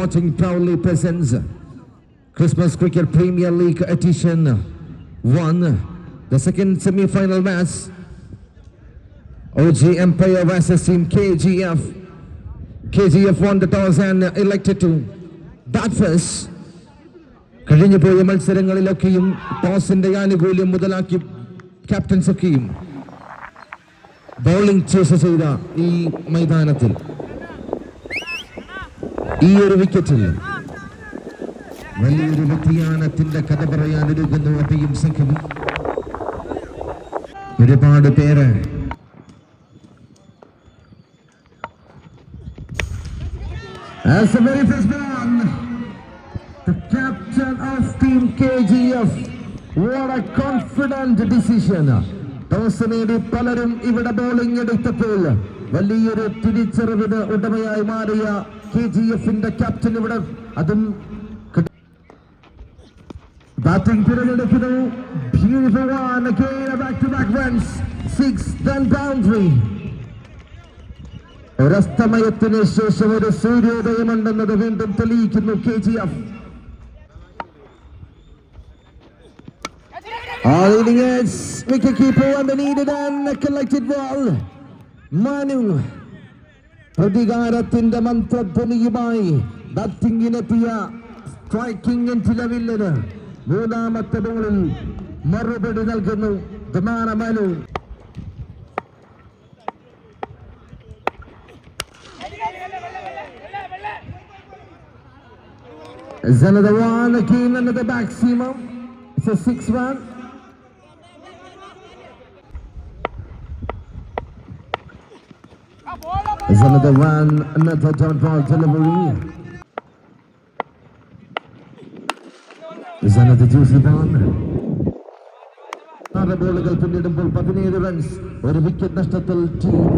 Watching proudly presents Christmas Cricket Premier League edition 1, the second semi-final match. OG Empire versus Team KGF. KGF won the toss and elected to bat first. കഴിഞ്ഞു പോയ മത്സരങ്ങളിലൊക്കെയും ടോസിന്റെ ആനുകൂല്യം മുതലാക്കി ക്യാപ്റ്റൻസൊക്കെയും bowling choose ചെയ്ത ഈ മൈതാനത്തിൽ ഈ ഒരു വിക്കറ്റിൽ വലിയൊരു വ്യതിയാനത്തിന്റെ കഥ പറയാൻ ഒരുങ്ങുന്നു അബിയും സംഘം ഒരുപാട് പേര് പലരും ഇവിടെ ബോളിംഗ് എടുത്തപ്പോൾ വലിയൊരു തിരിച്ചറിവിന് ഉടമയായി മാറിയ കെ ജി എഫിന്റെ ക്യാപ്റ്റൻ ഇവിടെ. അതും ബാറ്റിംഗ് തിരഞ്ഞെടുക്കുന്നു ഒരസ്തമയത്തിന് ശേഷം ഒരു സൂര്യോദയമുണ്ടെന്നത് വീണ്ടും തെളിയിക്കുന്നു K G F. All leading edge, wicket keeper underneath it and collected ball, Manu. പ്രതികാരത്തിന്റെ മന്ത്രധ്വനിയുമായി ബാറ്റിംഗിനെത്തിയ സ്ട്രൈക്കിംഗ് ലെവലിന് മൂന്നാമത്തെ ബോളിൽ മറുപടി നൽകുന്നു ദമാനമനു Is another one again the back seamer. It's a six one. Is another one, another dot ball delivery. Is another juicy ball. ആറ് ബോളുകൾ പിന്നിടുമ്പോൾ പതിനേഴ് റൺസ് ഒരു വിക്കറ്റ് നഷ്ടത്തിൽ team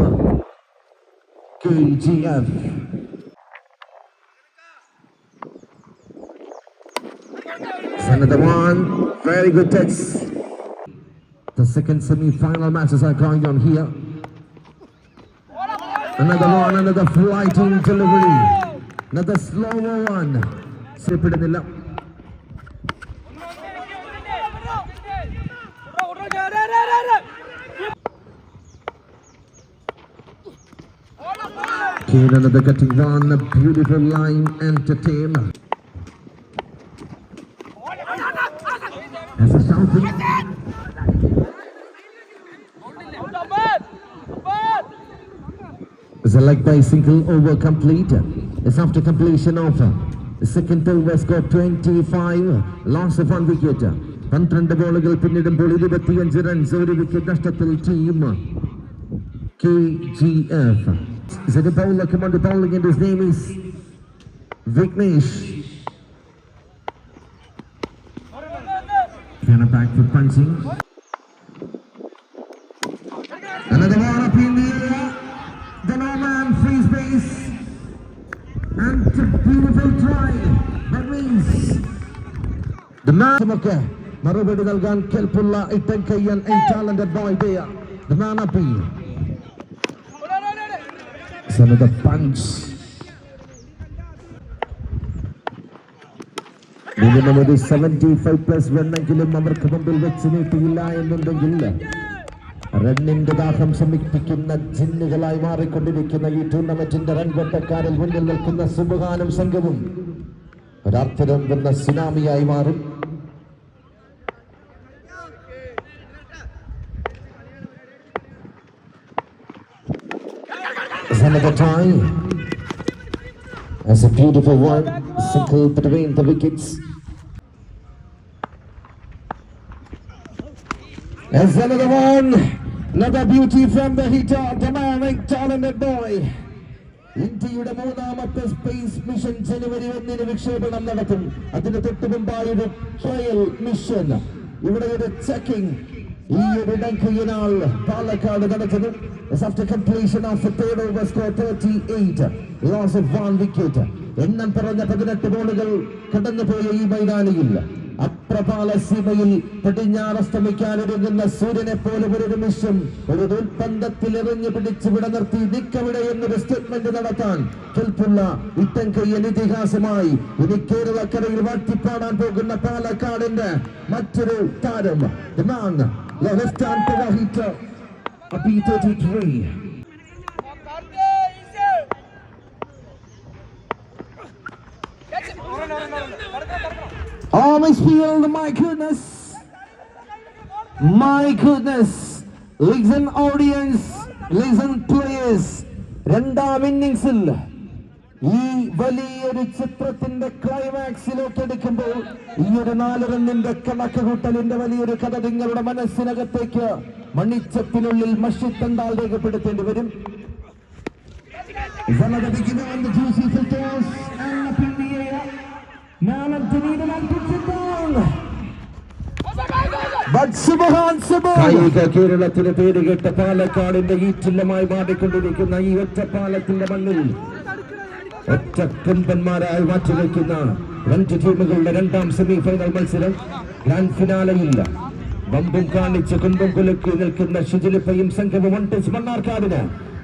K G F Another one, very good touch. The second semi-final matches are going on here. Another one, another flighting delivery. Another slower one. ശ്രീപ്പെടുന്നില്ല Again another cutting one, a beautiful line entertainer. It's a leg by single over complete. It's after completion of the second over score 25, loss of one wicket. പന്ത്രണ്ട് ബോളുകൾ പിന്നിടുമ്പോൾ ഇരുപത്തിയഞ്ച് runs ഒരു wicket നഷ്ടത്തിൽ team K G F Is it a bowler? Come on, the bowling and his name is Vignesh. Kind of back for punching. ഒക്കെ മറുപടി നൽകാൻ കേൾപ്പുള്ള Ittan കയ്യൻ boy plus അവർക്ക് മുമ്പിൽ വെച്ച് നീട്ടിയില്ല എന്നുണ്ടെങ്കിൽ റണ്ണിന്റെ ദാഹം ശമിപ്പിക്കുന്ന ജിന്നുകളായി മാറിക്കൊണ്ടിരിക്കുന്ന ഈ ടൂർണമെന്റിന്റെ റൺ വെട്ടക്കാരിൽ മുന്നിൽ നിൽക്കുന്ന സുബഹാനും സംഘവും ഒരർത്ഥരം വന്ന സുനാമിയായി മാറും. Another tie. As a beautiful one, circle between the wickets. As another one, another beauty from the hitter, the man, a talented boy. ഇന്ത്യയുടെ മൂന്നാമത്തെ സ്പേസ് മിഷൻ ജനുവരി ഒന്നിന് വിക്ഷേപണം നടത്തും അതിന് തൊട്ട് മുമ്പായി ഒരു ട്രയൽ മിഷൻ ഇവിടെ ഒരു ചെക്കിംഗ് ഈ ഒരു ഡങ്കയിനാൽ പാലക്കാട് നടത്തുന്നു after completion of the third over score 38 loss of one wicket. എണ്ണം പറഞ്ഞ പതിനെട്ട് ബോളുകൾ കടന്നുപോയ ഈ മൈതാനിയിൽ. അപ്രപാല സീമയിൽ പടിഞ്ഞാറസ്തമിക്കാനൊരുങ്ങുന്ന സൂര്യനെ പോലെ ഒരു നിമിഷം ഒരു ദുൽപന്തത്തിൽ എറിഞ്ഞു പിടിച്ച് വിട നിർത്തി നിക്കവിടെ എന്നൊരു സ്റ്റേറ്റ്മെന്റ് നടത്താൻ കെൽപ്പുള്ള ഇട്ടം കയ്യൻ ഇതിഹാസമായി ഇനി കേരളക്കരയിൽ വാഴ്ത്തിപ്പാടാൻ പോകുന്ന പാലക്കാടിന്റെ മറ്റൊരു താരം The man, the left-hand power hitter, a P33. Oh, Miss Field, my goodness. My goodness. Listen, audience. Listen, players. രണ്ടാം ഇന്നിങ്സിൽ ഈ വലിയൊരു ചിത്രത്തിന്റെ ക്ലൈമാക്സിലേക്ക് എടുക്കുമ്പോൾ ഈ ഒരു നാല് റണ്ണിന്റെ കണക്ക് കൂട്ടലിന്റെ വലിയൊരു കഥ നിങ്ങളുടെ മനസ്സിനകത്തേക്ക് മണിച്ചത്തിനുള്ളിൽ മഷിത്തണ്ടാൽ രേഖപ്പെടുത്തേണ്ടി വരും. കേരളത്തിന് പേര് കേട്ട പാലക്കാടിന്റെ ഈറ്റില്ലമായി മാറിക്കൊണ്ടിരിക്കുന്ന ഈ ഒറ്റപ്പാലത്തിന്റെ മണ്ണിൽ ഒറ്റ കുമ്പന്മാരായി മാറ്റിവെക്കുന്ന രണ്ട് ടീമുകളുടെ രണ്ടാം സെമി ഫൈനൽ മത്സരം ഗ്രാൻഡ് ഫിനാലയിൽ ബമ്പും കാണിച്ച് കുമ്പം കുലുക്കി നിൽക്കുന്ന ഷിജിലിപ്പയും സംഘവും ഒണ്ടിച്ച് മണ്ണാർക്കാടിന്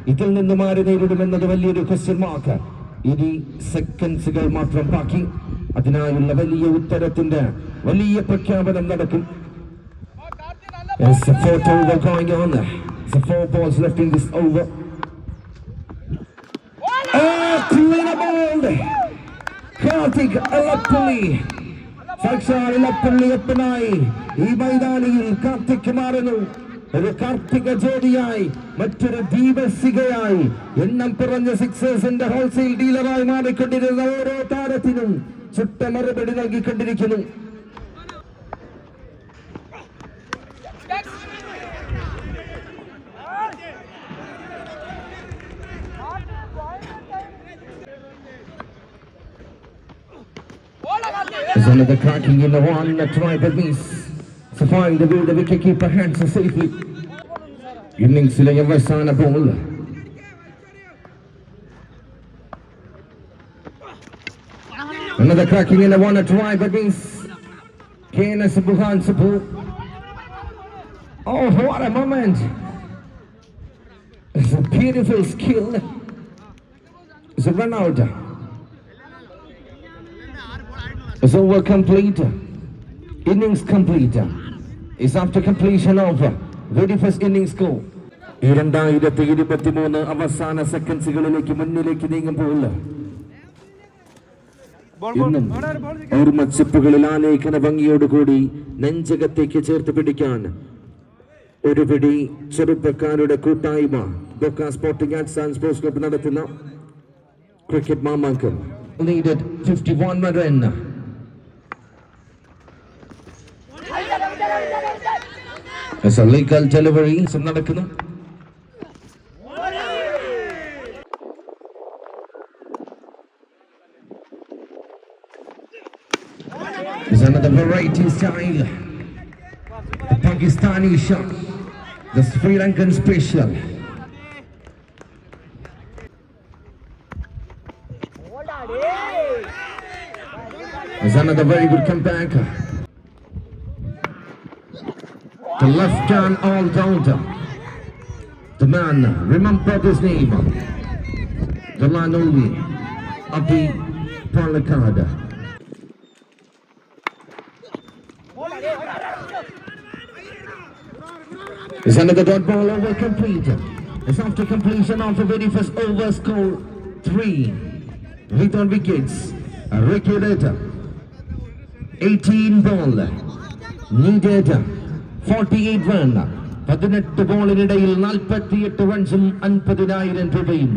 ഇതിൽ നിന്ന് മാറി നേരിടുമെന്നത് വലിയൊരു ക്വസ്റ്റ്യൻ മാർക്ക് ഇനി സെക്കൻഡ്സുകൾ മാത്രം ബാക്കി അതിനായുള്ള വലിയ ഉത്തരത്തിന്റെ വലിയ പ്രഖ്യാപനം നടക്കും It's a fourth over going on. It's a four balls left in this over. Ball! Karthik Alappulli. സാക്ഷാൽ ഇലപ്പള്ളിയപ്പനായി ഈ മൈതാനിയിൽ കാർത്തിക് മാറുന്നു ഒരു കാർത്തിക ജോഡിയായി മറ്റൊരു ദീപസികയായി എണ്ണം കുറഞ്ഞ സിക്സേഴ്സിന്റെ ഹോൾസെയിൽ ഡീലറായി മാറിക്കൊണ്ടിരുന്ന ഓരോ താരത്തിനും ചുട്ട മറുപടി നൽകിക്കൊണ്ടിരിക്കുന്നു another cracking in the one that tried the miss. To find the way the wicketkeeper hands her safely. ഇന്നിംഗ്സിലെ അവസാന ball Another cracking in the one that tried the miss. KNS Buhan Sabu. Oh, what a moment! It's a beautiful skill. It's a run out. It's over complete. Innings complete. It's after completion of very first innings score. ഈ രണ്ടായിരത്തി ഇരുപത്തി മൂന്ന് അവസാന സെക്കൻഡ്സുകളിലേക്ക് മുന്നിലേക്ക് നീങ്ങുമ്പോൾ ഇന്നും ഓർമ്മച്ചിപ്പുകളിൽ ആലേഖന ഭംഗിയോടുകൂടി നെഞ്ചകത്തേക്ക് ചേർത്ത് പിടിക്കാൻ ഒരു പിടി ചെറുപ്പക്കാരുടെ കൂട്ടായ്മ bouquet sporting and science sports club നടത്തുന്ന ക്രിക്കറ്റ് മാമാങ്കം As a legal delivery നടക്കുന്നു Is another variety style. The Pakistani shot. The Sri Lankan special. Is another very good comeback. The left hand all rounder. The man, remember his name. The Lanoli, Api Palakada. Is another dot ball over complete. It's after completion of the very first over score three. Hit on wickets. A Retta. 18 ball. Needed 48 run. പതിനെട്ട് ബോളിനിടയിൽ നാൽപ്പത്തിയെട്ട് റൺസും അൻപതിനായിരം രൂപയും!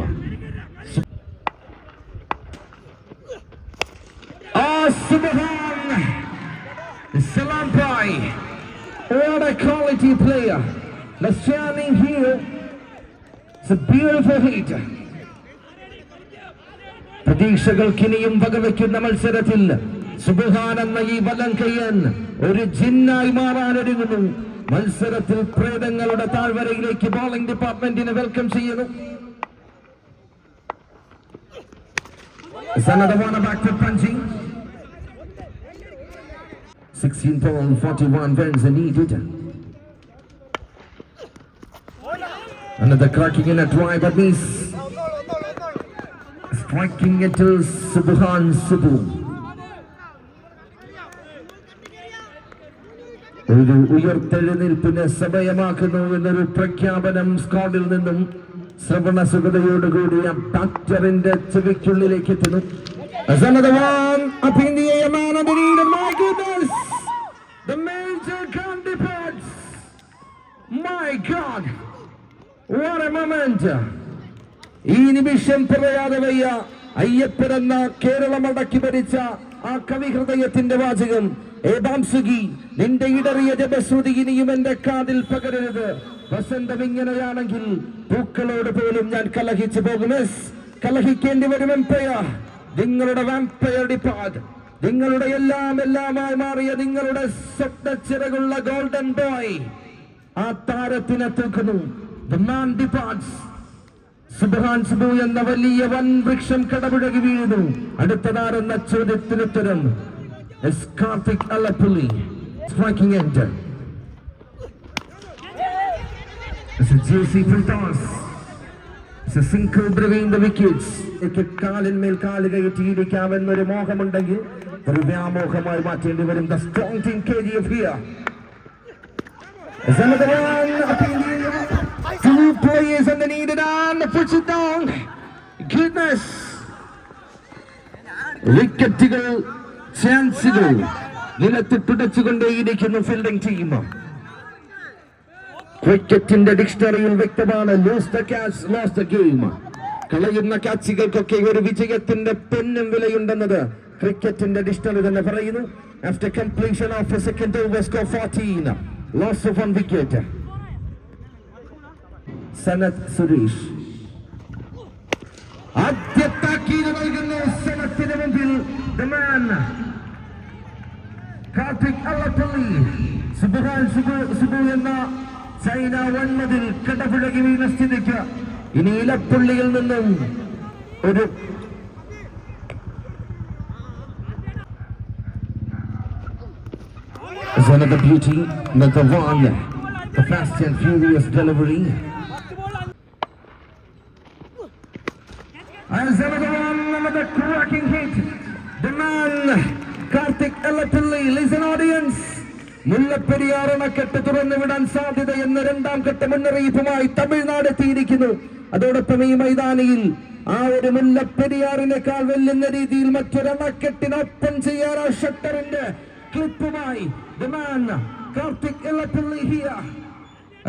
What a quality player! The standing here. It's a beautiful hit. പ്രതീക്ഷകൾക്കിനിയും വകവെക്കുന്ന മത്സരത്തിൽ സുബഹാനെന്ന ഈ വലങ്കയ്യൻ ഒരു ജിന്നായി മാറാനൊരുങ്ങുന്നു മത്സരത്തിൽ പ്രേതങ്ങളുടെ താഴ്വരയിലേക്ക് bowling ഡിപ്പാർട്ട്മെന്റിനെ welcome ചെയ്യുന്നു It's another one punching. 16 ball, 41 runs are needed. Another cracking in a try, but miss. Striking it to Subhan Subu. ഒരു ഉയർത്തെഴുന്നേൽപ്പിനെ സമയമാക്കുന്നു എന്നൊരു പ്രഖ്യാപനം സ്കോഡിൽ നിന്നും ശ്രവണ സുഗതയോടുകൂടിയ ഡാക്ടറിന്റെ ചെവിക്കുള്ളിലേക്ക് എത്തുന്നു the major gun. My God, what a moment! ഈ നിമിഷം പറയാതെ വയ്യ അയ്യപ്പനെന്ന കേരളം അടക്കി ഭരിച്ച ആ കവി ഹൃദയത്തിന്റെ വാചകം ഏതാംസുകി നിന്റെ ഇടറിയ ജപശ്രുതി ഇനിയും എന്റെ കാതിൽ പകരരുത്. വസന്തം ഇങ്ങനെയാണെങ്കിൽ പൂക്കളോട് പോലും ഞാൻ കലഹിച്ചു പോകും കലഹിക്കേണ്ടി വരും എംപയർ നിങ്ങളുടെ വാമ്പയർ ഡിപ്പാർട്ട് നിങ്ങളുടെ എല്ലാം എല്ലാമായി മാറിയ നിങ്ങളുടെ സ്വപ്ന ചിറകുള്ള ഗോൾഡൻ ബോയ് ആ താരത്തിനെ തൂക്കുന്നു. The man. സുബഹാൻ സുബു എന്ന വലിയ വൻ വൃക്ഷം കടപുഴകി വീഴുന്നു. അടുത്തതാരെന്ന ചോദ്യത്തിന് ഉത്തരം S Karthik Alappully striking end കാലിന്മേൽ കാൽ കയറ്റിയിരിക്കാമെന്നൊരു മോഹമുണ്ടെങ്കിൽ ഒരു വ്യാമോഹമായി മാറ്റേണ്ടി വരും. The strong team K G F here Is players in the. Two players and the on puts it down. Goodness. വിക്കറ്റുകൾ ചാൻസുകൾ നിലത്ത് തുടച്ചുകൊണ്ടേയിരിക്കുന്നു ഫീൽഡിംഗ് ടീം ക്രിക്കറ്റിന്റെ ഡിക്ഷണറിയിൽ വ്യക്തമാണ് lose the catch lose the game കളയുന്ന ക്യാച്ചുകൾക്കൊക്കെ ഒരു വിജയത്തിന്റെ പെന്നും വിലയുണ്ടെന്നത് ക്രിക്കറ്റിന്റെ ഡിക്ഷണറി തന്നെ പറയുന്നു after completion of second over score fourteen loss of one wicket Sanath Suresh ആദ്യ താക്കീത് നൽകുന്നു സനത്തിന് മുമ്പിൽ the man കാർത്തിക് അള്ളപ്പള്ളി സുബഹാൻ സുബു സുബു എന്ന ചൈന വൺമതിൽ കടപുഴകി വീണ സ്ഥിതിക്ക് ഇനി ഇലപ്പുള്ളിയിൽ നിന്നും ഒരു Is another beauty, another one, the fast and furious delivery. As another one, another cracking hit. The man, Karthik Elapilli. Audience. Mullaperiyar അണക്കെട്ട് തുറന്നു വിടാൻ സാധ്യത എന്ന രണ്ടാം ഘട്ട മുന്നറിയിപ്പുമായി തമിഴ്നാട് എത്തിയിരിക്കുന്നു അതോടൊപ്പം ഈ മൈതാനിയിൽ ആ ഒരു മുല്ലപ്പെരിയാറിനേക്കാൾ വെല്ലുന്ന രീതിയിൽ മറ്റൊരണക്കെട്ടിനൊപ്പം ചെയ്യാൻ ആ ഷട്ടറിന്റെ ക്ലിപ്പുമായി കാർത്തിക്.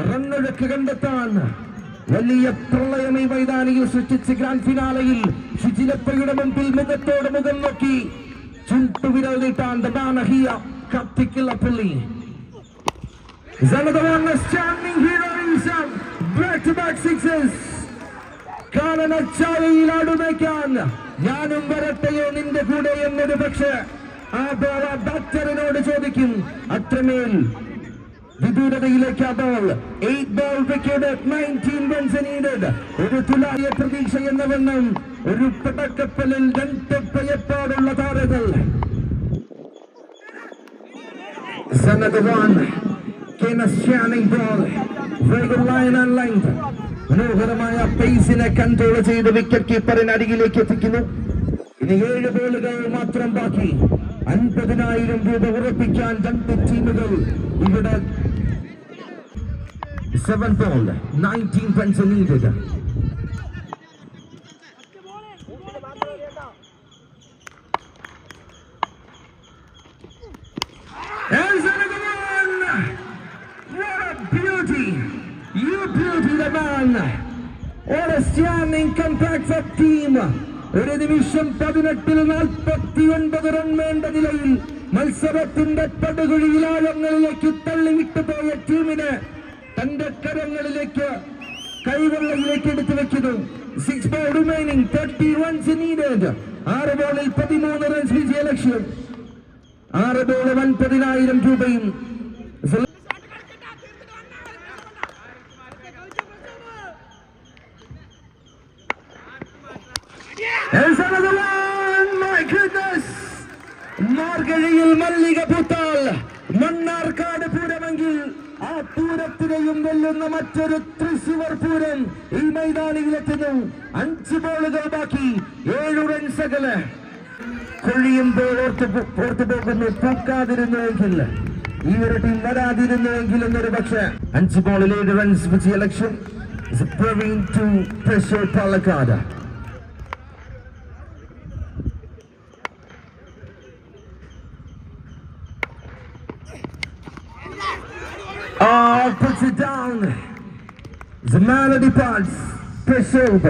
റണ്ണൊഴുക്ക് കണ്ടെത്താൻ വലിയ പ്രളയം ഈ മൈതാനിയിൽ സൃഷ്ടിച്ച് ഗ്രാൻഡ് ഫിനാലയിൽ ഷിജിലപ്പയുടെ മുമ്പിൽ മുഖത്തോട് മുഖം നോക്കി ചുണ്ടുവിരൽ നീട്ടാൻ ദാനഹിയ കത്തിക്കില്ലപ്പള്ളി പുള്ളി here himself. Back to back sixes. കാലനച്ചായയിൽ ആടുമേക്കാൻ ഞാനും വരട്ടെയോ നിന്റെ കൂടെ എന്നത് പക്ഷേ ആ ബോൾ ബാറ്ററിനോട് ചോദിക്കും അത്രമേൽ വിദൂരതയിലേക്ക് ball eight ball wicket nineteen runs needed ഒരു തുലായ പ്രതീക്ഷ എന്ന വണ്ണം ഒരു പടക്കപ്പലിൽ രണ്ട് ഭയപ്പാടുള്ള താരകൾ length. മനോഹരമായ പേസിനെ കൺട്രോൾ ചെയ്ത് വിക്കറ്റ് കീപ്പറിന് അരികിലേക്ക് എത്തിക്കുന്നു. ഇനി ഏഴ് ബോളുകൾ മാത്രം ബാക്കി. അൻപതിനായിരം രൂപ ഉറപ്പിക്കാൻ രണ്ട് ടീമുകൾ ഇവിടെ. Seven ball nineteen runs needed There's another one! What a beauty! You beauty the man! Compact of team! ഒരു നിമിഷം പതിനെട്ടിൽ നാൽപ്പത്തി ഒൻപത് റൺ വേണ്ട നിലയിൽ മത്സരത്തിന്റെ പടുകുഴിയിലാഴങ്ങളിലേക്ക് തള്ളി തള്ളിവിട്ടു പോയ ടീമിന് തന്റെ കരങ്ങളിലേക്ക് കൈവെള്ളയിലേക്ക് എടുത്തു വെക്കുന്നു. Six ball remaining thirty runs needed ആറ് ബോളിൽ പതിമൂന്ന് റൺസ് വിജയ ലക്ഷ്യം ആറ് ബോൾ അൻപതിനായിരം രൂപയും There's another one! My goodness! മാർഗഴിയിൽ മല്ലിക പൂത്താൽ മണ്ണാർക്കാട് പൂരമെങ്കിൽ ആ പൂരത്തിനെയും വെല്ലുന്ന മറ്റൊരു തൃശ്ശൂർ പൂരം ഈ മൈതാനിയിലെത്തുന്നു. അഞ്ച് ബോളുകൾ ബാക്കി ഏഴു റൺസകൾ കൊഴിയുമ്പോൾ ഓർത്ത് ഓർത്ത് പോകുന്നു പൂക്കാതിരുന്നുവെങ്കിൽ. ഈ ഒരു ടീം വരാതിരുന്നുവെങ്കിൽ എന്നൊരു പക്ഷേ. അഞ്ച് ബോളിൽ ഏഴ് റൺസ് ലക്ഷ്യം. Praveen to pressure Palakkad Oh, puts it down. The man departs. Preserved.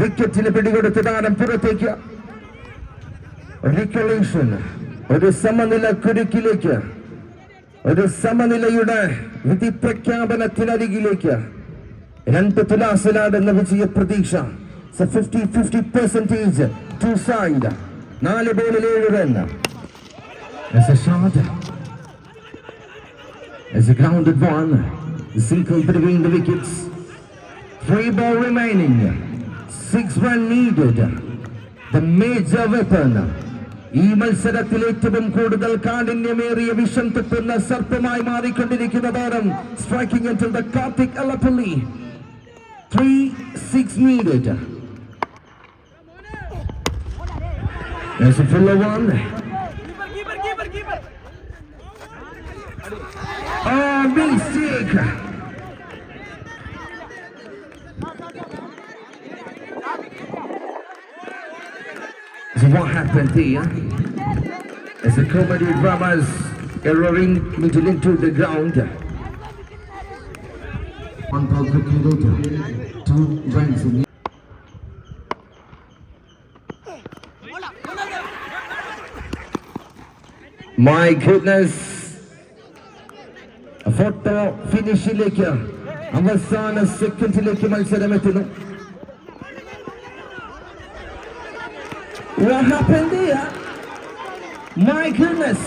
വിക്കറ്റിന് പിടികൊടുത്ത് താരം പുറത്തേക്ക്. റിക്കലേഷൻ ഒരു സമനില കുരുക്കിലേക്ക്. ഒരു സമനിലയുടെ വിധി പ്രഖ്യാപനത്തിനരികിലേക്ക് രണ്ട് തുലാസിലാടുന്ന വിജയ പ്രതീക്ഷ fifty fifty percentage two side നാല് ബോളിൽ ഏഴ് run As a shot as a grounded one, the single between the wickets. Three ball remaining. Six run needed. The major weapon. ഈ മത്സരത്തിൽ ഏറ്റവും കൂടുതൽ കാഠിന്യമേറിയ വിഷം തുപ്പുന്ന സർപ്പമായി മാറിക്കൊണ്ടിരിക്കുന്ന താരം striking until the Karthik Alappally three six needed There's a fuller one. So what happened here? As the comedy dramas erroring middle into the ground. One ball quickly later. Two runs in My goodness. Photo ഫിനിഷിലേക്ക് അവസാന സെക്കൻഡിലേക്ക് മത്സരം എത്തുന്നു What happened there? My goodness.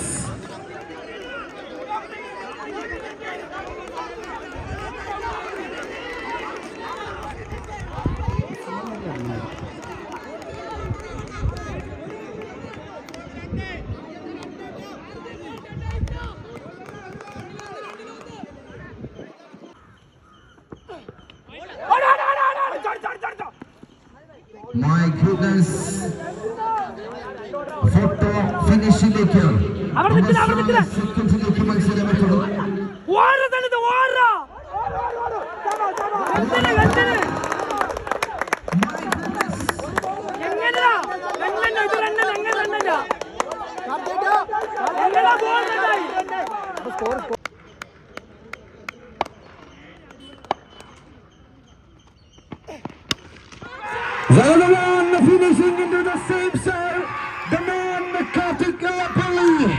My goodness. Photo ഫിനിഷിലേക്ക്. സെക്കൻഡിലേക്ക് മത്സരം എത്തുന്നു One finishing into the same cell. The man Kartik Kalapalli.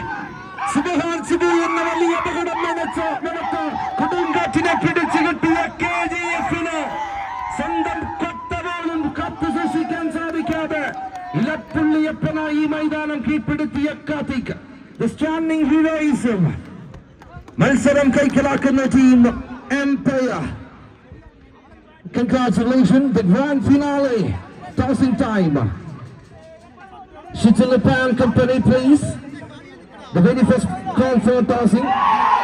സുബഹാൻ Sibu എന്ന വലിയ അപകടം നനച്ച നടത്ത കൊടുങ്കാറ്റിനെ പിടിച്ചു കിട്ടിയ കെ ജി എഫിന് സ്വന്തം കൊത്തപോലും കപ്പ് സൂക്ഷിക്കാൻ സാധിക്കാതെ ഇലപ്പുള്ളിയപ്പനായി മൈതാനം കീഴ്പ്പെടുത്തിയ കാർത്തിക് The standing heroism. മത്സരം കൈക്കലാക്കുന്ന team umpire Congratulations, the grand finale. Tossing time. Shitalapan Company, please. The very first call for tossing.